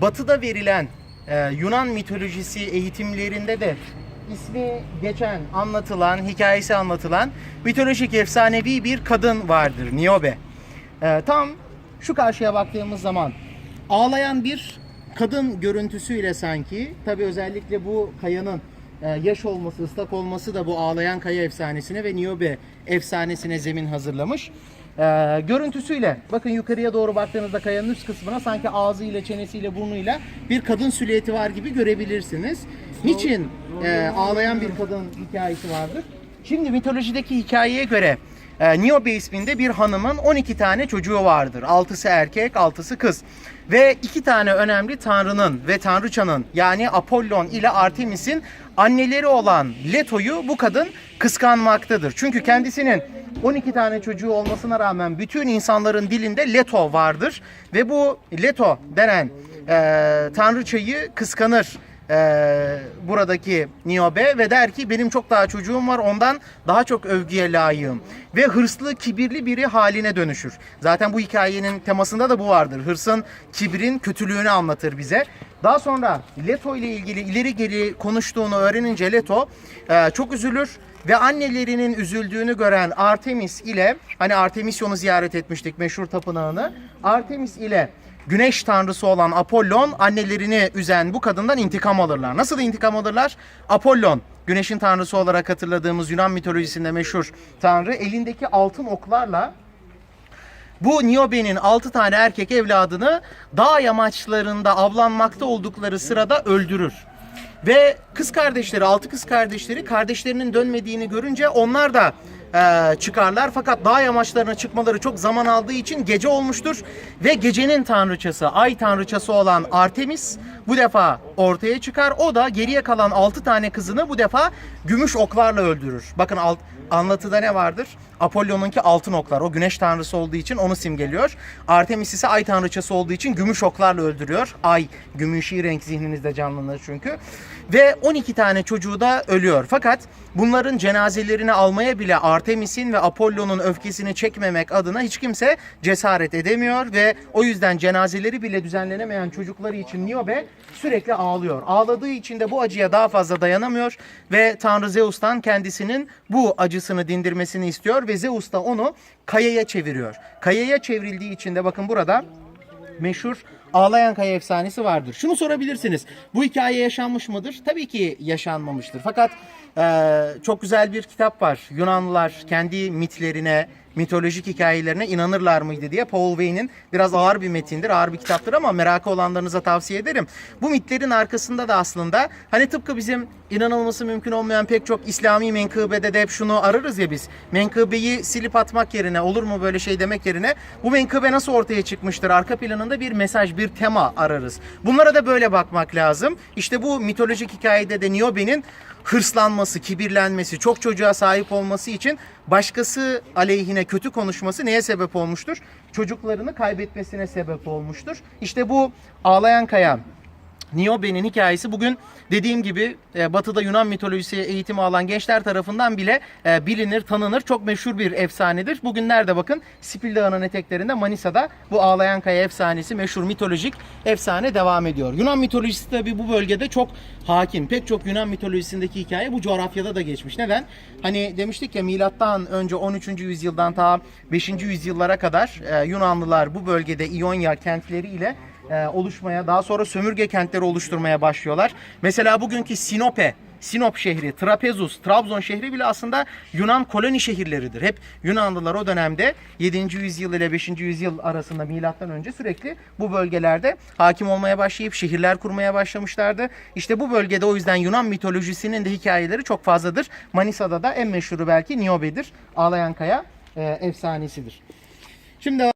batıda verilen e, Yunan mitolojisi eğitimlerinde de ismi geçen, anlatılan, hikayesi anlatılan mitolojik efsanevi bir kadın vardır Niobe. E, tam şu karşıya baktığımız zaman ağlayan bir kadın görüntüsüyle sanki tabi özellikle bu kayanın yaş olması, ıslak olması da bu ağlayan kaya efsanesine ve Niobe efsanesine zemin hazırlamış. E, görüntüsüyle bakın yukarıya doğru baktığınızda kayanın üst kısmına sanki ağzıyla, çenesiyle, burnuyla bir kadın silüeti var gibi görebilirsiniz. Niçin e, ağlayan bir kadın hikayesi vardır? Şimdi mitolojideki hikayeye göre e, Niobe isminde bir hanımın 12 tane çocuğu vardır. 6'sı erkek, 6'sı kız. Ve iki tane önemli tanrının ve tanrıçanın yani Apollon ile Artemis'in anneleri olan Leto'yu bu kadın kıskanmaktadır. Çünkü kendisinin 12 tane çocuğu olmasına rağmen bütün insanların dilinde Leto vardır. Ve bu Leto denen e, tanrıçayı kıskanır e, buradaki Niobe ve der ki benim çok daha çocuğum var ondan daha çok övgüye layığım. Ve hırslı, kibirli biri haline dönüşür. Zaten bu hikayenin temasında da bu vardır. Hırsın, kibrin kötülüğünü anlatır bize. Daha sonra Leto ile ilgili ileri geri konuştuğunu öğrenince Leto e, çok üzülür ve annelerinin üzüldüğünü gören Artemis ile hani Artemisyon'u ziyaret etmiştik meşhur tapınağını. Artemis ile güneş tanrısı olan Apollon annelerini üzen bu kadından intikam alırlar. Nasıl intikam alırlar? Apollon güneşin tanrısı olarak hatırladığımız Yunan mitolojisinde meşhur tanrı elindeki altın oklarla bu Niobe'nin 6 tane erkek evladını dağ yamaçlarında avlanmakta oldukları sırada öldürür. Ve kız kardeşleri, altı kız kardeşleri kardeşlerinin dönmediğini görünce onlar da e, çıkarlar. Fakat dağ yamaçlarına çıkmaları çok zaman aldığı için gece olmuştur. Ve gecenin tanrıçası, ay tanrıçası olan Artemis bu defa ortaya çıkar. O da geriye kalan 6 tane kızını bu defa gümüş oklarla öldürür. Bakın alt, anlatıda ne vardır? Apollon'unki altın oklar. O güneş tanrısı olduğu için onu simgeliyor. Artemis ise ay tanrıçası olduğu için gümüş oklarla öldürüyor. Ay gümüşi renk zihninizde canlanır çünkü. Ve 12 tane çocuğu da ölüyor. Fakat bunların cenazelerini almaya bile Artemis'in ve Apollon'un öfkesini çekmemek adına hiç kimse cesaret edemiyor ve o yüzden cenazeleri bile düzenlenemeyen çocukları için Niobe sürekli ağlıyor. Ağladığı için de bu acıya daha fazla dayanamıyor ve Tanrı Zeus'tan kendisinin bu acısını dindirmesini istiyor ve Zeus da onu kayaya çeviriyor. Kayaya çevrildiği için de bakın burada meşhur Ağlayan Kaya efsanesi vardır. Şunu sorabilirsiniz. Bu hikaye yaşanmış mıdır? Tabii ki yaşanmamıştır. Fakat e, çok güzel bir kitap var. Yunanlılar kendi mitlerine, mitolojik hikayelerine inanırlar mıydı diye Paul Wayne'in biraz ağır bir metindir, ağır bir kitaptır ama merakı olanlarınıza tavsiye ederim. Bu mitlerin arkasında da aslında hani tıpkı bizim inanılması mümkün olmayan pek çok İslami menkıbede de hep şunu ararız ya biz. Menkıbeyi silip atmak yerine olur mu böyle şey demek yerine bu menkıbe nasıl ortaya çıkmıştır? Arka planında bir mesaj, bir tema ararız. Bunlara da böyle bakmak lazım. İşte bu mitolojik hikayede de Niobe'nin hırslanması, kibirlenmesi, çok çocuğa sahip olması için başkası aleyhine kötü konuşması neye sebep olmuştur? Çocuklarını kaybetmesine sebep olmuştur. İşte bu ağlayan kaya Niobe'nin hikayesi bugün dediğim gibi e, Batı'da Yunan mitolojisi eğitimi alan gençler tarafından bile e, bilinir, tanınır. Çok meşhur bir efsanedir. Bugün nerede bakın? Spil Dağı'nın eteklerinde Manisa'da bu Ağlayan Kaya efsanesi meşhur mitolojik efsane devam ediyor. Yunan mitolojisi tabi bu bölgede çok hakim. Pek çok Yunan mitolojisindeki hikaye bu coğrafyada da geçmiş. Neden? Hani demiştik ya milattan önce 13. yüzyıldan ta 5. yüzyıllara kadar e, Yunanlılar bu bölgede İonya kentleri ile e, oluşmaya, daha sonra sömürge kentleri oluşturmaya başlıyorlar. Mesela bugünkü Sinope, Sinop şehri, Trapezus, Trabzon şehri bile aslında Yunan koloni şehirleridir. Hep Yunanlılar o dönemde 7. yüzyıl ile 5. yüzyıl arasında milattan önce sürekli bu bölgelerde hakim olmaya başlayıp şehirler kurmaya başlamışlardı. İşte bu bölgede o yüzden Yunan mitolojisinin de hikayeleri çok fazladır. Manisa'da da en meşhuru belki Niobe'dir. Ağlayan Kaya e, efsanesidir. Şimdi